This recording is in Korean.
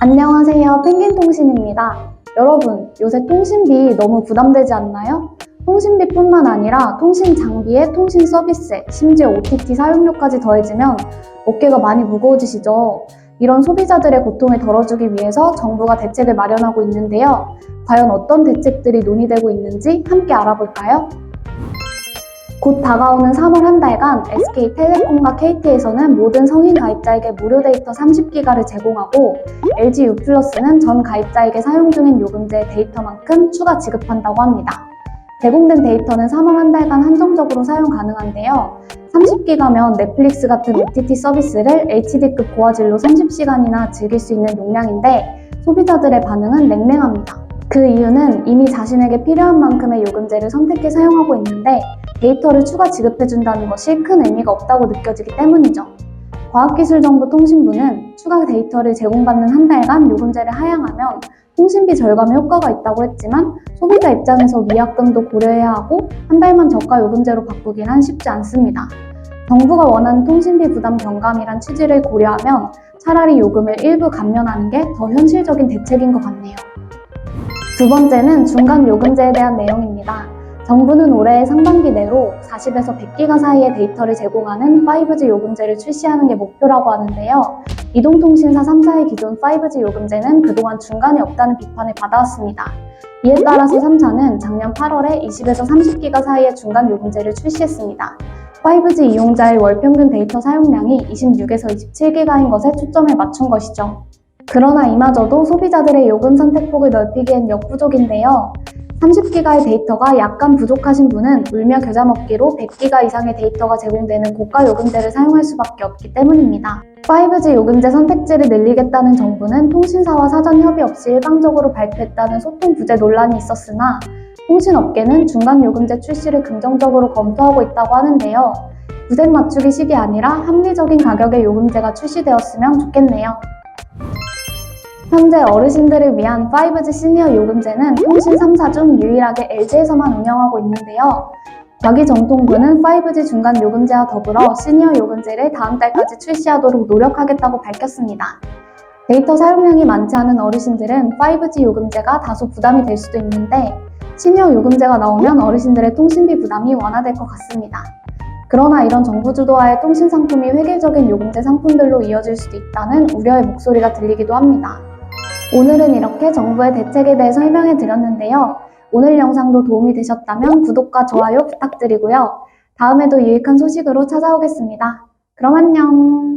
안녕하세요. 펭귄통신입니다. 여러분, 요새 통신비 너무 부담되지 않나요? 통신비뿐만 아니라 통신 장비에 통신 서비스에 심지어 OTT 사용료까지 더해지면 어깨가 많이 무거워지시죠? 이런 소비자들의 고통을 덜어주기 위해서 정부가 대책을 마련하고 있는데요. 과연 어떤 대책들이 논의되고 있는지 함께 알아볼까요? 곧 다가오는 3월 한 달간 SK텔레콤과 KT에서는 모든 성인 가입자에게 무료 데이터 30기가를 제공하고 LG U+는 전 가입자에게 사용 중인 요금제 데이터만큼 추가 지급한다고 합니다. 제공된 데이터는 3월 한 달간 한정적으로 사용 가능한데요. 30기가면 넷플릭스 같은 OTT 서비스를 HD급 고화질로 30시간이나 즐길 수 있는 용량인데 소비자들의 반응은 냉랭합니다. 그 이유는 이미 자신에게 필요한 만큼의 요금제를 선택해 사용하고 있는데 데이터를 추가 지급해준다는 것이 큰 의미가 없다고 느껴지기 때문이죠. 과학기술정보통신부는 추가 데이터를 제공받는 한 달간 요금제를 하향하면 통신비 절감 효과가 있다고 했지만 소비자 입장에서 위약금도 고려해야 하고 한 달만 저가 요금제로 바꾸기란 쉽지 않습니다. 정부가 원하는 통신비 부담 경감이란 취지를 고려하면 차라리 요금을 일부 감면하는 게 더 현실적인 대책인 것 같네요. 두 번째는 중간 요금제에 대한 내용입니다. 정부는 올해 상반기 내로 40에서 100기가 사이의 데이터를 제공하는 5G 요금제를 출시하는 게 목표라고 하는데요. 이동통신사 3사의 기존 5G 요금제는 그동안 중간이 없다는 비판을 받아왔습니다. 이에 따라서 3사는 작년 8월에 20에서 30기가 사이의 중간 요금제를 출시했습니다. 5G 이용자의 월 평균 데이터 사용량이 26에서 27기가인 것에 초점을 맞춘 것이죠. 그러나 이마저도 소비자들의 요금 선택폭을 넓히기엔 역부족인데요. 30기가의 데이터가 약간 부족하신 분은 울며 겨자 먹기로 100기가 이상의 데이터가 제공되는 고가 요금제를 사용할 수밖에 없기 때문입니다. 5G 요금제 선택지를 늘리겠다는 정부는 통신사와 사전 협의 없이 일방적으로 발표했다는 소통 부재 논란이 있었으나 통신업계는 중간 요금제 출시를 긍정적으로 검토하고 있다고 하는데요. 부생 맞추기 식이 아니라 합리적인 가격의 요금제가 출시되었으면 좋겠네요. 현재 어르신들을 위한 5G 시니어 요금제는 통신 3사 중 유일하게 LG에서만 운영하고 있는데요. 과기정통부는 5G 중간 요금제와 더불어 시니어 요금제를 다음 달까지 출시하도록 노력하겠다고 밝혔습니다. 데이터 사용량이 많지 않은 어르신들은 5G 요금제가 다소 부담이 될 수도 있는데 시니어 요금제가 나오면 어르신들의 통신비 부담이 완화될 것 같습니다. 그러나 이런 정부 주도하에 통신 상품이 획일적인 요금제 상품들로 이어질 수도 있다는 우려의 목소리가 들리기도 합니다. 오늘은 이렇게 정부의 대책에 대해 설명해 드렸는데요. 오늘 영상도 도움이 되셨다면 구독과 좋아요 부탁드리고요. 다음에도 유익한 소식으로 찾아오겠습니다. 그럼 안녕!